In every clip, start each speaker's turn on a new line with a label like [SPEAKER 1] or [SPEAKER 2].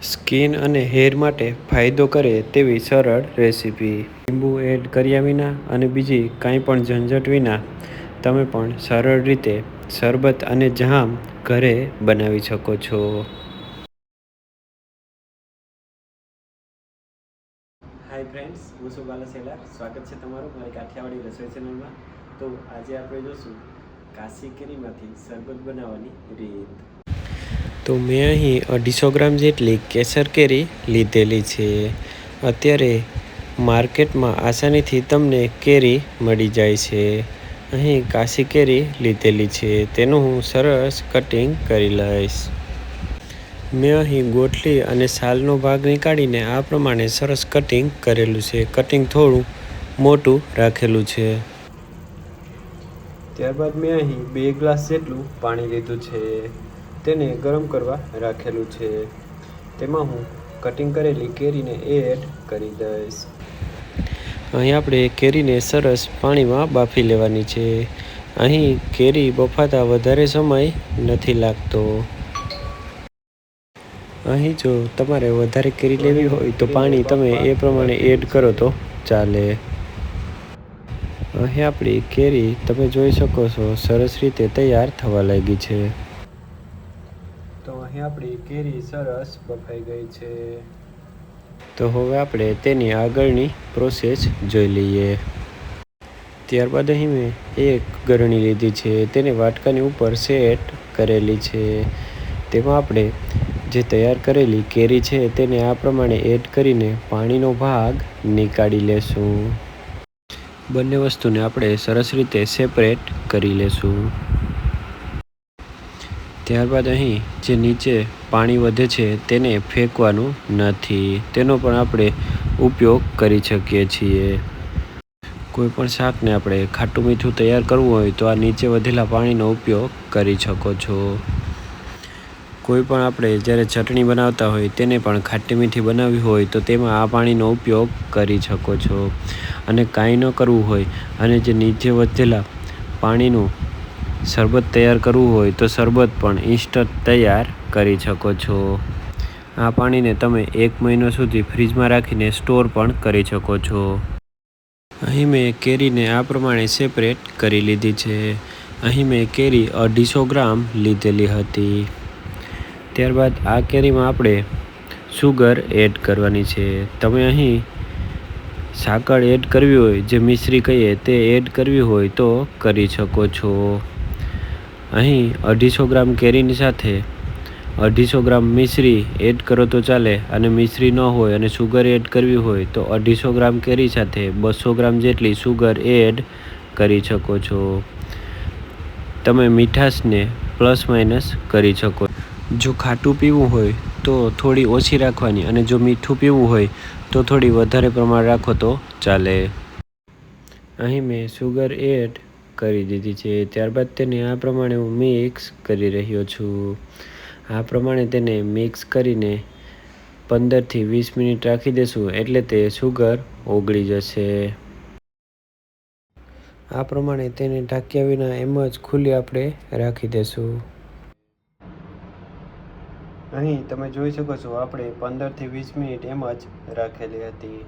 [SPEAKER 1] Skin અને hair માટે ફાયદો કરે તેવી સરળ રેસીપી. લીંબુ એડ કર્યા વિના અને બીજી કાંઈ પણ ઝંઝટ વિના તમે પણ સરળ રીતે શરબત અને જામ ઘરે બનાવી શકો છો. હાય ફ્રેન્ડ્સ હું છું બાલાસેલા સ્વાગત છે તમારું મારી કાઠિયાવાડી રસોઈ ચેનલમાં. તો આજે આપણે જોશું કાશી કેરીમાંથી શરબત બનાવવાની રીત. તો મેં અહીં અઢીસો ગ્રામ જેટલી કેસર કેરી લીધેલી છે. અત્યારે માર્કેટમાં આસાનીથી તમને કેરી મળી જાય છે. અહીં કાશી કેરી લીધેલી છે. તેનું હું સરસ કટિંગ કરી લઈશ. મેં અહીં ગોટલી અને સાલનો ભાગ નીકાળીને આ પ્રમાણે સરસ કટિંગ કરેલું છે. કટિંગ થોડું મોટું રાખેલું છે. ત્યારબાદ મેં અહીં બે ગ્લાસ જેટલું પાણી લીધું છે. તેને ગરમ કરવા રાખેલું છે. તેમાં હું કટિંગ કરેલી કેરીને એડ કરી દઈશ. અહીં આપણે કેરીને સરસ પાણીમાં બાફી લેવાની છે. અહીં કેરી બફાતા વધારે સમય નથી લાગતો. અહીં જો તમારે વધારે કેરી લેવી હોય તો પાણી તમે એ પ્રમાણે એડ કરો તો ચાલે. અહીં આપણી કેરી તમે જોઈ શકો છો, સરસ રીતે તૈયાર થવા લાગી છે. અહીં આપણી કેરી સરસ બફાઈ ગઈ છે. તો હવે આપણે તેની આગળની પ્રોસેસ જોઈ લઈએ. ત્યારબાદ અહીં મેં એક ગરણી લીધી છે. તેને વાટકાની ઉપર સેટ કરેલી છે. તેમાં આપણે જે તૈયાર કરેલી કેરી છે તેને આ પ્રમાણે એડ કરીને પાણીનો ભાગ નીકાળી લેશું. બંને વસ્તુને આપણે સરસ રીતે સેપરેટ કરી લેશું. ત્યારબાદ અહીં જે નીચે પાણી વધે છે તેને ફેંકવાનું નથી. તેનો પણ આપણે ઉપયોગ કરી શકીએ છીએ. કોઈ પણ શાકને આપણે ખાટું મીઠું તૈયાર કરવું હોય તો આ નીચે વધેલા પાણીનો ઉપયોગ કરી શકો છો. કોઈ પણ આપણે જ્યારે ચટણી બનાવતા હોય તેને પણ ખાટી મીઠી બનાવવી હોય તો તેમાં આ પાણીનો ઉપયોગ કરી શકો છો. અને કાંઈ ન કરવું હોય અને જે નીચે વધેલા પાણીનું શરબત તૈયાર કરવું હોય તો શરબત પણ ઇન્સ્ટન્ટ તૈયાર કરી શકો છો. આ પાણીને તમે એક મહિનો સુધી ફ્રીજમાં રાખીને સ્ટોર પણ કરી શકો છો. અહીં મેં કેરીને આ પ્રમાણે સેપરેટ કરી લીધી છે. અહીં મેં કેરી અઢીસો ગ્રામ લીધેલી હતી. ત્યારબાદ આ કેરીમાં આપણે સુગર એડ કરવાની છે. તમે અહીં સાકર એડ કરવી હોય, જે મિશ્રી કહીએ તે એડ કરવી હોય તો કરી શકો છો. અહીં અઢીસો ગ્રામ કેરીની સાથે અઢીસો ગ્રામ મિશ્રી એડ કરો તો ચાલે અને મિશ્રી ન હોય અને સુગર એડ કરવી હોય તો અઢીસો ગ્રામ કેરી સાથે બસો ગ્રામ જેટલી સુગર એડ કરી શકો છો. તમે મીઠાશને પ્લસ માઇનસ કરી શકો. જો ખાટું પીવું હોય તો થોડી ઓછી રાખવાની અને જો મીઠું પીવું હોય તો થોડી વધારે પ્રમાણ રાખો તો ચાલે. અહીં મેં સુગર એડ કરી દીધી છે. ત્યારબાદ તેને આ પ્રમાણે હું મિક્સ કરી રહ્યો છું. આ પ્રમાણે તેને મિક્સ કરીને પંદરથી વીસ મિનિટ રાખી દેશું એટલે તે સુગર ઓગળી જશે. આ પ્રમાણે તેને ઢાંક્યા વિના એમ જ ખુલ્લી આપણે રાખી દેશું. અહીં તમે જોઈ શકો છો આપણે પંદરથી વીસ મિનિટ એમ જ રાખેલી હતી.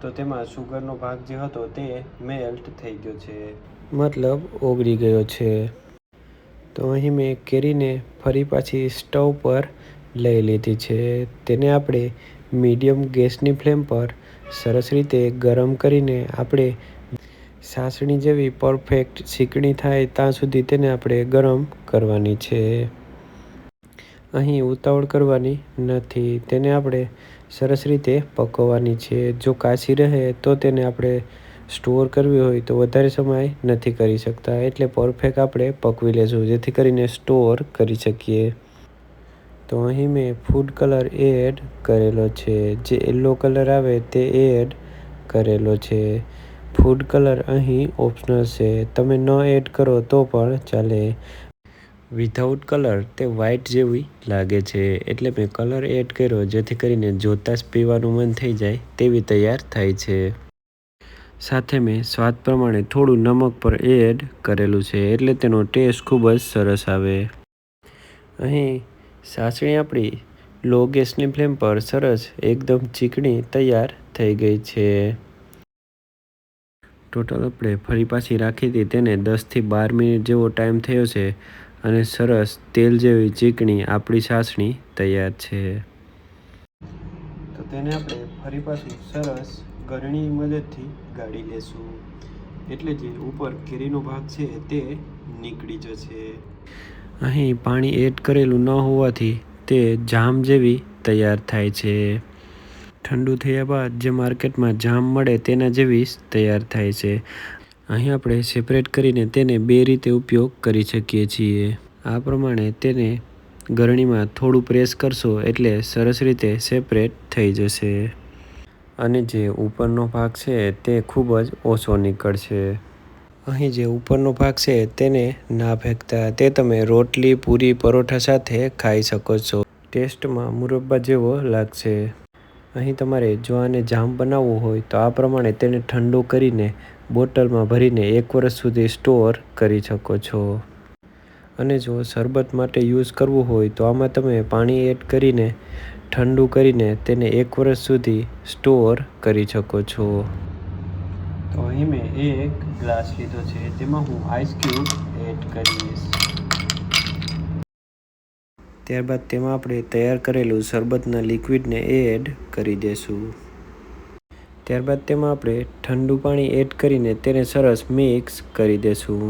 [SPEAKER 1] તો તેમાં સુગરનો ભાગ જે હતો તે મેલ્ટ થઈ ગયો છે. મતલબ ઓગળી ગયો છે. તો અહીં મેં કેરીને ફરી પાછી સ્ટવ પર લઈ લીધી છે. તેને આપણે મીડિયમ ગેસની ફ્લેમ પર સરસ રીતે ગરમ કરીને આપણે સાસણી જેવી પરફેક્ટ શીકણી થાય ત્યાં સુધી તેને આપણે ગરમ કરવાની છે. અહીં ઉતાવળ કરવાની નથી. તેને આપણે સરસ રીતે પકવવાની છે. જો કાચી રહે તો તેને આપણે સ્ટોર કરવી હોય તો વધારે સમય નથી કરી શકતા. એટલે પરફેક્ટ આપણે પકવી લેશું, જેથી કરીને સ્ટોર કરી શકીએ. તો અહીં મેં ફૂડ કલર એડ કરેલો છે. જે યલો કલર આવે તે એડ કરેલો છે. ફૂડ કલર અહીં ઓપ્શનલ છે. તમે ન એડ કરો તો પણ ચાલે. વિધાઉટ કલર તે વ્હાઇટ જેવી લાગે છે. એટલે મેં કલર એડ કર્યો, જેથી કરીને જોતાં જ પીવાનું મન થઈ જાય તેવી તૈયાર થાય છે. સાથે મેં સ્વાદ પ્રમાણે થોડું નમક પર એડ કરેલું છે એટલે તેનો ટેસ્ટ ખૂબ જ સરસ આવે. અહીં સાસણી આપણી લો ગેસની ફ્લેમ પર સરસ એકદમ ચીકણી તૈયાર થઈ ગઈ છે. ટોટલ આપણે ફરી પાછી રાખી હતી તેને દસથી બાર મિનિટ જેવો ટાઈમ થયો છે અને સરસ તેલ જેવી ચીકણી આપણી સાસણી તૈયાર છે. તો તેને આપણે ફરી પાછી સરસ ગરણી મદદથી ગાળી લેશું. એટલે જે ઉપર કેરીનો ભાગ છે તે નીકળી જશે. અહીં પાણી એડ કરેલું ન હોવાથી તે જામ જેવી તૈયાર થાય છે. ઠંડુ થયા બાદ જે માર્કેટમાં જામ મળે તેના જેવી તૈયાર થાય છે. અહીં આપણે સેપરેટ કરીને તેને બે રીતે ઉપયોગ કરી શકીએ છીએ. આ પ્રમાણે તેને ગરણીમાં થોડું પ્રેસ કરશો એટલે સરસ રીતે સેપરેટ થઈ જશે. અને જે ઉપરનો ભાગ છે તે ખૂબ જ ઓછો નીકળશે. અહીં જે ઉપરનો ભાગ છે તેને ના ફેંકતા તે તમે રોટલી, પૂરી, પરોઠા સાથે ખાઈ શકો છો. ટેસ્ટમાં મુરબ્બા જેવો લાગશે. અહીં તમારે જો આને જામ બનાવવું હોય તો આ પ્રમાણે તેને ઠંડુ કરીને બોટલમાં ભરીને એક વર્ષ સુધી સ્ટોર કરી શકો છો. અને જો શરબત માટે યુઝ કરવું હોય તો આમાં તમે પાણી એડ કરીને ઠંડુ કરીને તેને એક વર્ષ સુધી સ્ટોર કરી શકો છો. તો અહીં મેં એક ગ્લાસ લીધો છે તેમાં હું આઈસ ક્યુબ એડ કરીશ. ત્યારબાદ તેમાં આપણે તૈયાર કરેલું શરબતના લિક્વિડને એડ કરી દેશું. ત્યારબાદ તેમાં આપણે ઠંડુ પાણી એડ કરીને તેને સરસ મિક્સ કરી દેશું.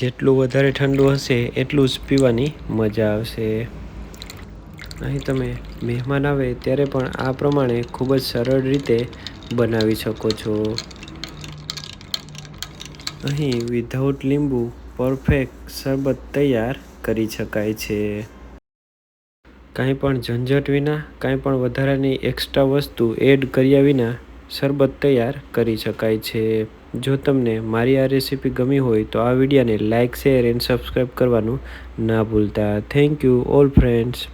[SPEAKER 1] જેટલું વધારે ઠંડુ હશે એટલું જ પીવાની મજા આવશે. અહીં તમે મહેમાન આવે ત્યારે પણ આ પ્રમાણે ખૂબ જ સરળ રીતે બનાવી શકો છો. અહીં વિધાઉટ લીંબુ પરફેક્ટ શરબત તૈયાર કરી શકાય છે. કાંઈ પણ ઝંઝટ વિના, કાંઈ પણ વધારાની એક્સ્ટ્રા વસ્તુ એડ કર્યા વિના શરબત તૈયાર કરી શકાય છે. જો તમને મારી આ રેસીપી ગમી હોય તો આ વિડીયોને લાઇક શેર એન્ડ સબસ્ક્રાઈબ કરવાનું ના ભૂલતા. Thank you all friends